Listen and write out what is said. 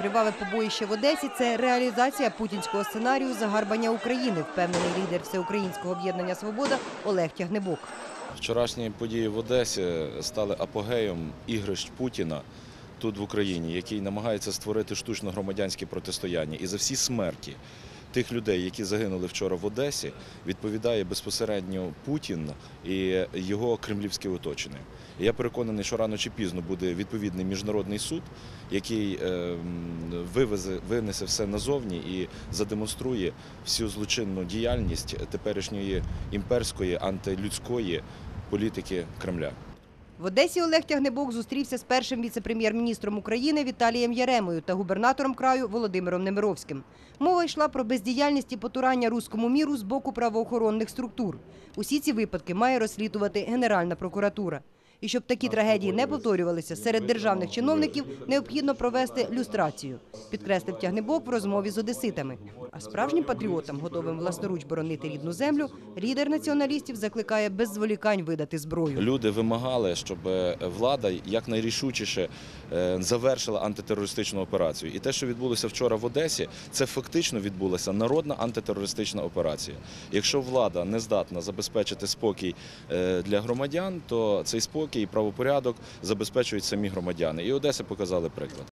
Криваве побоїще в Одесі це реалізація путінського сценарію загарбання України, впевнений лідер всеукраїнського об'єднання Свобода Олег Тягнебок. Вчорашні події в Одесі стали апогеєм ігрищ Путіна тут в Україні, який намагається створити штучно громадянське протистояння. І за всі смерті тих людей, які загинули вчора в Одесі, відповідає безпосередньо Путін і його кремлівське оточення. І я переконаний, що рано чи пізно буде відповідний міжнародний суд, який е, вивезе, винесе все назовні і задемонструє всю злочинну діяльність теперішньої імперської антилюдської політики Кремля. В Одесі Олег Тягнебок зустрівся з першим віце-прем'єр-міністром України Віталієм Яремою та губернатором краю Володимиром Немировським. Мова йшла про бездіяльність і потурання руському міру з боку правоохоронних структур. Усі ці випадки має розслідувати Генеральна прокуратура. І щоб такі трагедії не повторювалися, серед державних чиновників необхідно провести люстрацію, підкреслив Тягнебок в розмові з одеситами. А справжнім патріотам, готовим власноруч боронити рідну землю, лідер націоналістів закликає без зволікань видати зброю. Люди вимагали, щоб влада якнайрішучіше е, завершила антитерористичну операцію. І те, що відбулося вчора в Одесі, це фактично відбулася народна антитерористична операція. Якщо влада не здатна забезпечити спокій е, для громадян, то цей спокій і правопорядок забезпечують самі громадяни. І Одеса показали приклад.